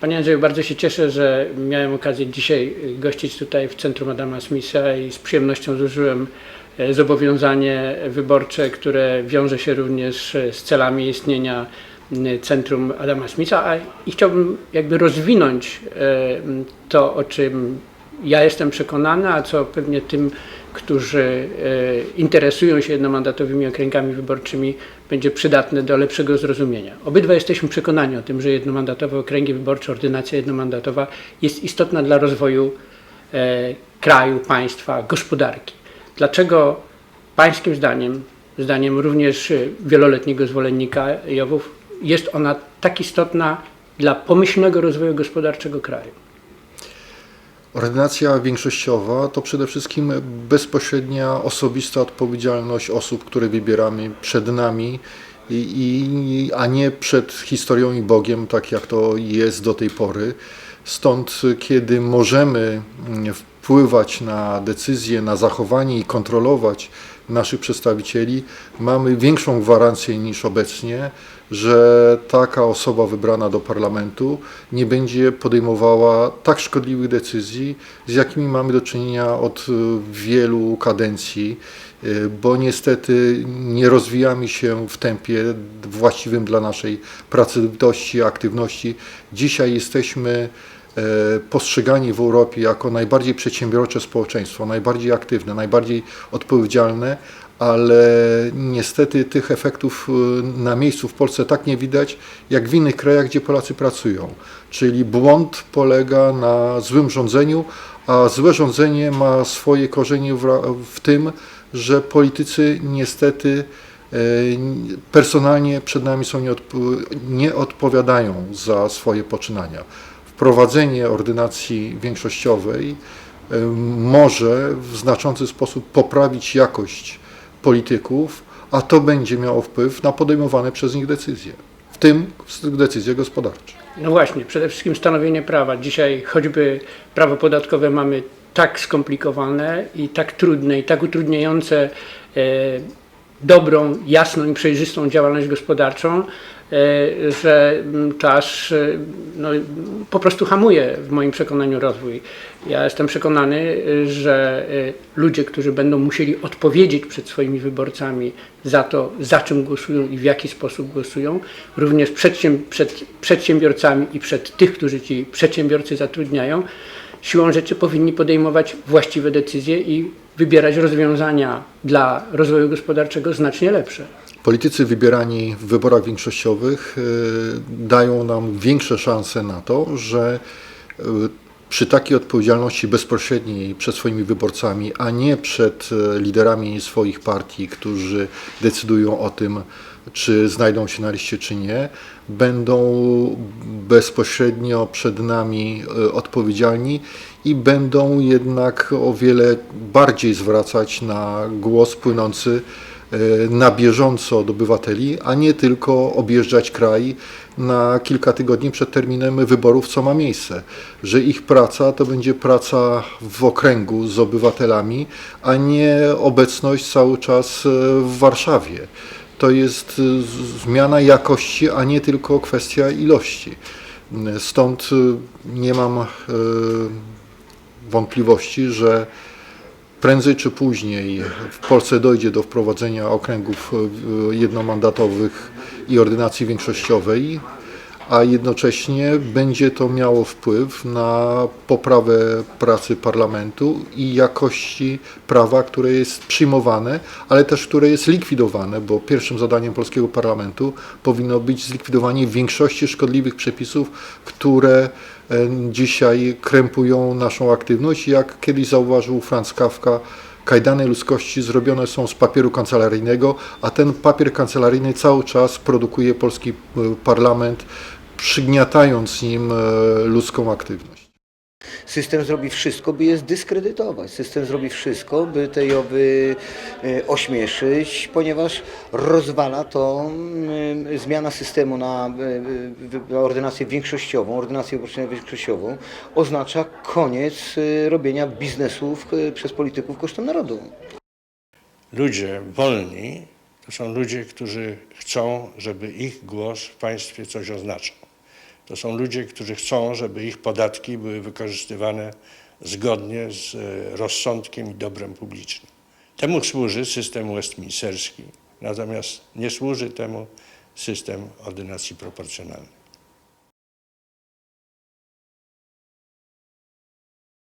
Panie Andrzeju, bardzo się cieszę, że miałem okazję dzisiaj gościć tutaj w Centrum Adama Smitha i z przyjemnością złożyłem e, zobowiązanie wyborcze, które wiąże się również e, z celami istnienia Centrum Adama Smitha. I chciałbym jakby rozwinąć e, to, o czym ja jestem przekonany, a co pewnie tym, którzy e, interesują się jednomandatowymi okręgami wyborczymi, będzie przydatne do lepszego zrozumienia. Obydwa jesteśmy przekonani o tym, że jednomandatowe okręgi wyborcze, ordynacja jednomandatowa jest istotna dla rozwoju e, kraju, państwa, gospodarki. Dlaczego pańskim zdaniem, zdaniem również wieloletniego zwolennika Jowów, jest ona tak istotna dla pomyślnego rozwoju gospodarczego kraju? Ordynacja większościowa to przede wszystkim bezpośrednia osobista odpowiedzialność osób, które wybieramy przed nami, i, i, a nie przed historią i Bogiem, tak jak to jest do tej pory. Stąd, kiedy możemy wpływać na decyzje, na zachowanie i kontrolować naszych przedstawicieli, mamy większą gwarancję niż obecnie, że taka osoba wybrana do parlamentu nie będzie podejmowała tak szkodliwych decyzji, z jakimi mamy do czynienia od y, wielu kadencji, y, bo niestety nie rozwijamy się w tempie właściwym dla naszej pracowitości, aktywności. Dzisiaj jesteśmy e, postrzegani w Europie jako najbardziej przedsiębiorcze społeczeństwo, najbardziej aktywne, najbardziej odpowiedzialne, ale niestety tych efektów y, na miejscu w Polsce tak nie widać, jak w innych krajach, gdzie Polacy pracują. Czyli błąd polega na złym rządzeniu, a złe rządzenie ma swoje korzenie w, tym, że politycy niestety e, personalnie przed nami są nieodp- nie odpowiadają za swoje poczynania. Wprowadzenie ordynacji większościowej może w znaczący sposób poprawić jakość polityków, a to będzie miało wpływ na podejmowane przez nich decyzje, w tym decyzje gospodarcze. No właśnie, przede wszystkim stanowienie prawa. Dzisiaj choćby prawo podatkowe mamy tak skomplikowane i tak trudne i tak utrudniające e, dobrą, jasną i przejrzystą działalność gospodarczą, że mm, aż e, no, po prostu hamuje w moim przekonaniu rozwój. Ja jestem przekonany, e, że e, ludzie, którzy będą musieli odpowiedzieć przed swoimi wyborcami za to, za czym głosują i w jaki sposób głosują, również przedsięb- przed przedsiębiorcami i przed tych, którzy ci przedsiębiorcy zatrudniają, siłą rzeczy powinni podejmować właściwe decyzje i wybierać rozwiązania dla rozwoju gospodarczego znacznie lepsze. Politycy wybierani w wyborach większościowych y, dają nam większe szanse na to, że y, przy takiej odpowiedzialności bezpośredniej przed swoimi wyborcami, a nie przed y, liderami swoich partii, którzy decydują o tym, czy znajdą się na liście, czy nie, będą bezpośrednio przed nami odpowiedzialni i będą jednak o wiele bardziej zwracać na głos płynący na bieżąco od obywateli, a nie tylko objeżdżać kraj na kilka tygodni przed terminem wyborów, co ma miejsce. Że ich praca to będzie praca w okręgu z obywatelami, a nie obecność cały czas e, w Warszawie. To jest e, zmiana jakości, a nie tylko kwestia ilości. Stąd e, nie mam e, wątpliwości, że prędzej czy później w Polsce dojdzie do wprowadzenia okręgów e, jednomandatowych i ordynacji większościowej, a jednocześnie będzie to miało wpływ na poprawę pracy parlamentu i jakości prawa, które jest przyjmowane, ale też które jest likwidowane, bo pierwszym zadaniem polskiego parlamentu powinno być zlikwidowanie większości szkodliwych przepisów, które dzisiaj krępują naszą aktywność. Jak kiedyś zauważył Franz Kafka, kajdany ludzkości zrobione są z papieru kancelaryjnego, a ten papier kancelaryjny cały czas produkuje polski e, parlament, przygniatając nim e, ludzką aktywność. System zrobi wszystko, by je zdyskredytować. System zrobi wszystko, by te Jowy e, ośmieszyć, ponieważ rozwala to mm, zmiana systemu na e, wy- ordynację większościową, ordynację wyborczą większościową, oznacza koniec e, robienia biznesów e, przez polityków kosztem narodu. Ludzie wolni to są ludzie, którzy chcą, żeby ich głos w państwie coś oznaczał. To są ludzie, którzy chcą, żeby ich podatki były wykorzystywane zgodnie z e, rozsądkiem i dobrem publicznym. Temu służy system westminsterski, natomiast nie służy temu system ordynacji proporcjonalnej.